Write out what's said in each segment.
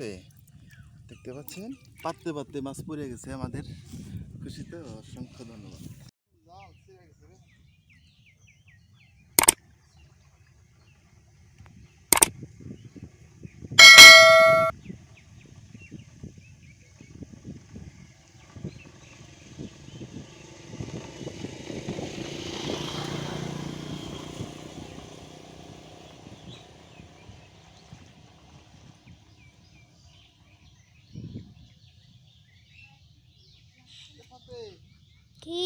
এ, দেখতে পাচ্ছেন? পাততে পাততে মাছ পড়ে গেছে আমাদের। খুশিতে অসংখ্য ধন্যবাদ। কি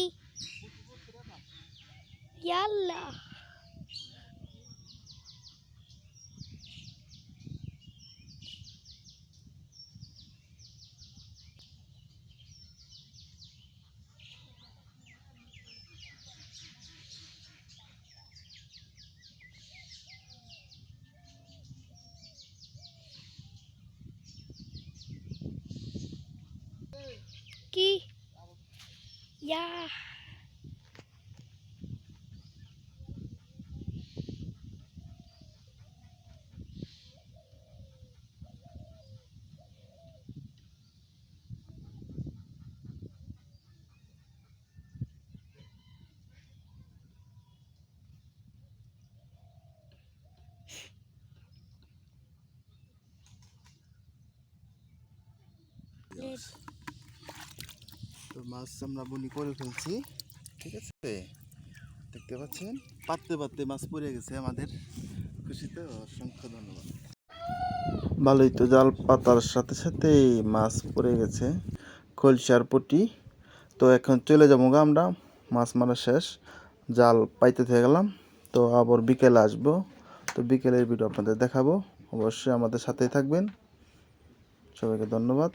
ইয়াল্লা Yeah. Yes. Good. তো মাছ আমরা বনি করে ফেলছি, ঠিক আছে? দেখতে পাচ্ছেন? পাততে পাততে মাছ পড়ে গেছে আমাদের। খুশিতে অসংখ্য ধন্যবাদ। ভালোই তো জাল পাতার সাথে সাথে মাছ পড়ে গেছে। খলসার পটি। তো এখন চলে যাব গা আমরা। মাছ মারা শেষ। জাল পাইতে থেকে গেলাম। তো আবার বিকেলে আসব। তো বিকেলের ভিডিও আপনাদের দেখাবো। অবশ্যই আমাদের সাথেই থাকবেন। সবাইকে ধন্যবাদ।